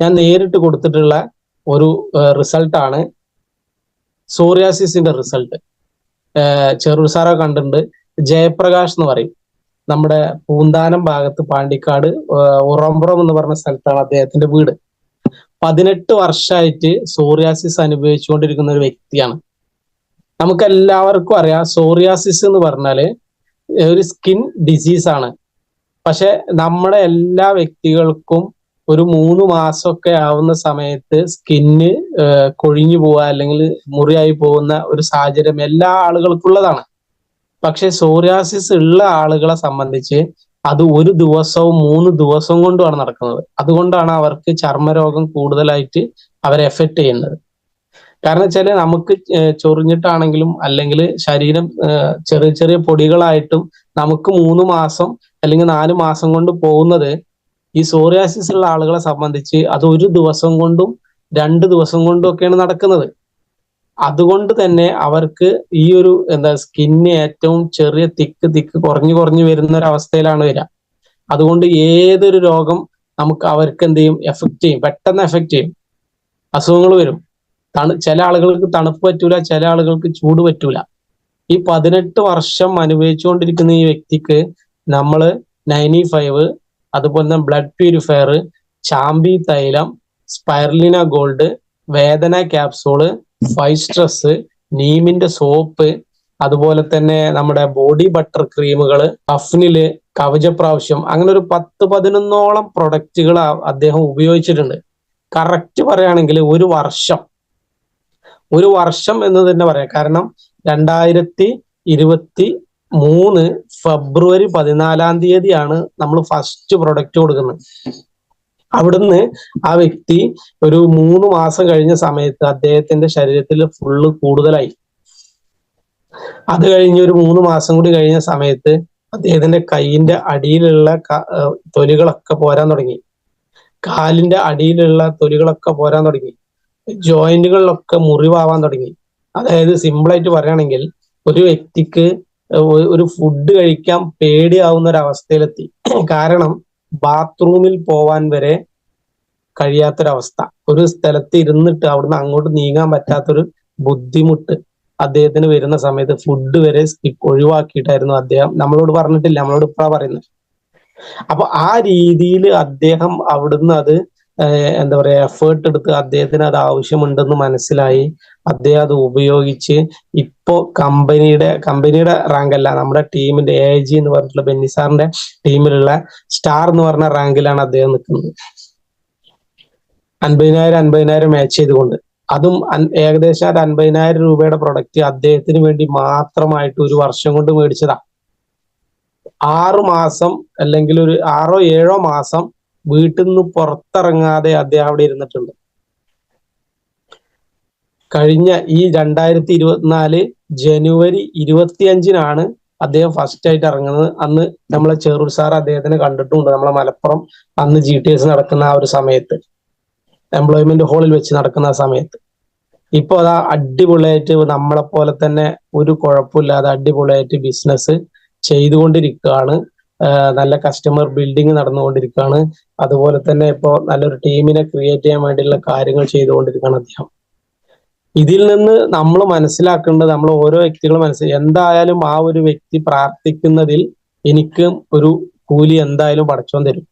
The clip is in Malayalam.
ഞാൻ നേരിട്ട് കൊടുത്തിട്ടുള്ള ഒരു റിസൾട്ടാണ് സോറിയാസിസിന്റെ റിസൾട്ട്. ചെറു സാറ കണ്ടിട്ടുണ്ട്. ജയപ്രകാശ് എന്ന് പറയും. നമ്മുടെ പൂന്താനം ഭാഗത്ത് പാണ്ടിക്കാട് ഉറമ്പുറം എന്ന് പറഞ്ഞ സ്ഥലത്താണ് അദ്ദേഹത്തിന്റെ വീട്. പതിനെട്ട് വർഷമായിട്ട് സോറിയാസിസ് അനുഭവിച്ചുകൊണ്ടിരിക്കുന്ന ഒരു വ്യക്തിയാണ്. നമുക്ക് എല്ലാവർക്കും അറിയാം സോറിയാസിസ് എന്ന് പറഞ്ഞാൽ ഒരു സ്കിൻ ഡിസീസ് ആണ് പക്ഷെ നമ്മുടെ എല്ലാ വ്യക്തികൾക്കും ഒരു മൂന്ന് മാസമൊക്കെ ആവുന്ന സമയത്ത് സ്കിന്ന് കൊഴിഞ്ഞു പോവുക അല്ലെങ്കിൽ മുറിയായി പോകുന്ന ഒരു സാഹചര്യം എല്ലാ ആളുകൾക്കുള്ളതാണ്. പക്ഷെ സോറിയാസിസ് ഉള്ള ആളുകളെ സംബന്ധിച്ച് അത് ഒരു ദിവസവും മൂന്ന് ദിവസവും കൊണ്ടുമാണ് നടക്കുന്നത്. അതുകൊണ്ടാണ് അവർക്ക് ചർമ്മരോഗം കൂടുതലായിട്ട് അവരെ എഫക്ട് ചെയ്യുന്നത്. കാരണം വെച്ചാൽ നമുക്ക് ചൊറിഞ്ഞിട്ടാണെങ്കിലും അല്ലെങ്കിൽ ശരീരം ചെറിയ ചെറിയ പൊടികളായിട്ടും നമുക്ക് മൂന്ന് മാസം അല്ലെങ്കിൽ നാല് മാസം കൊണ്ട് പോകുന്നത് ഈ സോറിയാസിസ് ഉള്ള ആളുകളെ സംബന്ധിച്ച് അത് ഒരു ദിവസം കൊണ്ടും രണ്ട് ദിവസം കൊണ്ടും ഒക്കെയാണ് നടക്കുന്നത്. അതുകൊണ്ട് തന്നെ അവർക്ക് ഈ ഒരു എന്താ സ്കിന്ന് ഏറ്റവും ചെറിയ തിക്ക് തിക്ക് കുറഞ്ഞു കുറഞ്ഞു വരുന്ന ഒരു അവസ്ഥയിലാണ് വരിക. അതുകൊണ്ട് ഏതൊരു രോഗം നമുക്ക് അവർക്ക് എന്ത് ചെയ്യും? എഫക്ട് ചെയ്യും. പെട്ടെന്ന് എഫക്ട് ചെയ്യും. അസുഖങ്ങൾ വരും. തണു ചില ആളുകൾക്ക് തണുപ്പ് പറ്റൂല ചില ആളുകൾക്ക് ചൂട് പറ്റൂല. ഈ പതിനെട്ട് വർഷം അനുഭവിച്ചുകൊണ്ടിരിക്കുന്ന ഈ വ്യക്തിക്ക് നമ്മൾ നയന്റി ഫൈവ് അതുപോലെ തന്നെ ബ്ലഡ് പ്യൂരിഫയർ ചാമ്പി തൈലം സ്പൈർലിന ഗോൾഡ് വേദന ക്യാപ്സൂൾ ഫൈവ് സ്ട്രെസ് നീമിന്റെ സോപ്പ് അതുപോലെ തന്നെ നമ്മുടെ ബോഡി ബട്ടർ ക്രീമുകൾ കഫ്നിൽ കവചപ്രാവശ്യം അങ്ങനെ ഒരു പത്ത് പതിനൊന്നോളം പ്രൊഡക്റ്റുകൾ അദ്ദേഹം ഉപയോഗിച്ചിട്ടുണ്ട്. കറക്റ്റ് പറയുകയാണെങ്കിൽ ഒരു വർഷം. ഒരു വർഷം എന്ന് തന്നെ പറയാം. കാരണം രണ്ടായിരത്തി ഇരുപത്തി മൂന്ന് ഫെബ്രുവരി പതിനാലാം തീയതിയാണ് നമ്മൾ ഫസ്റ്റ് പ്രൊഡക്റ്റ് കൊടുക്കുന്നത്. അവിടുന്ന് ആ വ്യക്തി ഒരു മൂന്ന് മാസം കഴിഞ്ഞ സമയത്ത് അദ്ദേഹത്തിന്റെ ശരീരത്തിൽ ഫുള്ള് കൂടുതലായി. അത് കഴിഞ്ഞ് ഒരു മൂന്ന് മാസം കൂടി കഴിഞ്ഞ സമയത്ത് അദ്ദേഹത്തിന്റെ കൈയിന്റെ അടിയിലുള്ള തൊലികളൊക്കെ പോരാൻ തുടങ്ങി. കാലിന്റെ അടിയിലുള്ള തൊലികളൊക്കെ പോരാൻ തുടങ്ങി. ജോയിന്റുകളിലൊക്കെ മുറിവാവാൻ തുടങ്ങി. അതായത് സിമ്പിളായിട്ട് പറയുകയാണെങ്കിൽ ഒരു വ്യക്തിക്ക് ഒരു ഫുഡ് കഴിക്കാൻ പേടിയാവുന്ന ഒരു അവസ്ഥയിലെത്തി കാരണം ബാത്റൂമിൽ പോവാൻ വരെ കഴിയാത്തൊരവസ്ഥ. ഒരു സ്ഥലത്ത് ഇരുന്നിട്ട് അവിടുന്ന് അങ്ങോട്ട് നീങ്ങാൻ പറ്റാത്തൊരു ബുദ്ധിമുട്ട് അദ്ദേഹത്തിന് വരുന്ന സമയത്ത് ഫുഡ് വരെ സ്കിപ്പ് ഒഴിവാക്കിയിട്ടായിരുന്നു അദ്ദേഹം നമ്മളോട് പറഞ്ഞിട്ടില്ല നമ്മളോട് ഇപ്പഴാ പറയുന്നത്. അപ്പൊ ആ രീതിയിൽ അദ്ദേഹം അവിടുന്ന് അത് എന്താ പറയാ എഫേർട്ട് എടുത്ത് അദ്ദേഹത്തിന് അത് ആവശ്യമുണ്ടെന്ന് മനസ്സിലായി. അദ്ദേഹം അത് ഉപയോഗിച്ച് ഇപ്പോ കമ്പനിയുടെ കമ്പനിയുടെ റാങ്ക് അല്ല നമ്മുടെ ടീമിന്റെ എ ജി എന്ന് പറഞ്ഞിട്ടുള്ള ബെന്നിസാറിന്റെ ടീമിലുള്ള സ്റ്റാർ എന്ന് പറഞ്ഞ റാങ്കിലാണ് അദ്ദേഹം നിൽക്കുന്നത്. അൻപതിനായിരം അൻപതിനായിരം മാച്ച് ചെയ്തുകൊണ്ട്. അതും ഏകദേശം ഒരു അൻപതിനായിരം രൂപയുടെ പ്രൊഡക്റ്റ് അദ്ദേഹത്തിന് വേണ്ടി മാത്രമായിട്ട് ഒരു വർഷം കൊണ്ട് മേടിച്ചതാ. ആറു മാസം അല്ലെങ്കിൽ ഒരു ആറോ ഏഴോ മാസം വീട്ടിൽ നിന്ന് പുറത്തിറങ്ങാതെ അദ്ദേഹം അവിടെ ഇരുന്നിട്ടുണ്ട്. കഴിഞ്ഞ ഈ രണ്ടായിരത്തി ഇരുപത്തിനാല് ജനുവരി ഇരുപത്തിയഞ്ചിനാണ് അദ്ദേഹം ഫസ്റ്റ് ആയിട്ട് ഇറങ്ങുന്നത്. അന്ന് നമ്മളെ ചെറൂർ സാർ അദ്ദേഹത്തിനെ കണ്ടിട്ടുണ്ട്. നമ്മളെ മലപ്പുറം അന്ന് ജി ടി എസ് നടക്കുന്ന ആ ഒരു സമയത്ത്. എംപ്ലോയ്മെന്റ് ഹാളിൽ വെച്ച് നടക്കുന്ന ആ സമയത്ത്. ഇപ്പൊ അതാ അടിപൊളിയായിട്ട് നമ്മളെ പോലെ തന്നെ ഒരു കുഴപ്പമില്ലാതെ അടിപൊളിയായിട്ട് ബിസിനസ് ചെയ്തുകൊണ്ടിരിക്കുകയാണ്. നല്ല കസ്റ്റമർ ബിൽഡിംഗ് നടന്നുകൊണ്ടിരിക്കുകയാണ്. അതുപോലെ തന്നെ ഇപ്പോ നല്ലൊരു ടീമിനെ ക്രിയേറ്റ് ചെയ്യാൻ വേണ്ടിയുള്ള കാര്യങ്ങൾ ചെയ്തുകൊണ്ടിരിക്കുകയാണ് അദ്ദേഹം. ഇതിൽ നിന്ന് നമ്മൾ മനസ്സിലാക്കേണ്ടത് നമ്മൾ ഓരോ വ്യക്തികളും മനസ്സിൽ എന്തായാലും ആ ഒരു വ്യക്തി പ്രാർത്ഥിക്കുന്നതിൽ എനിക്കും ഒരു കൂലി എന്തായാലും പടച്ചോൻ തരും.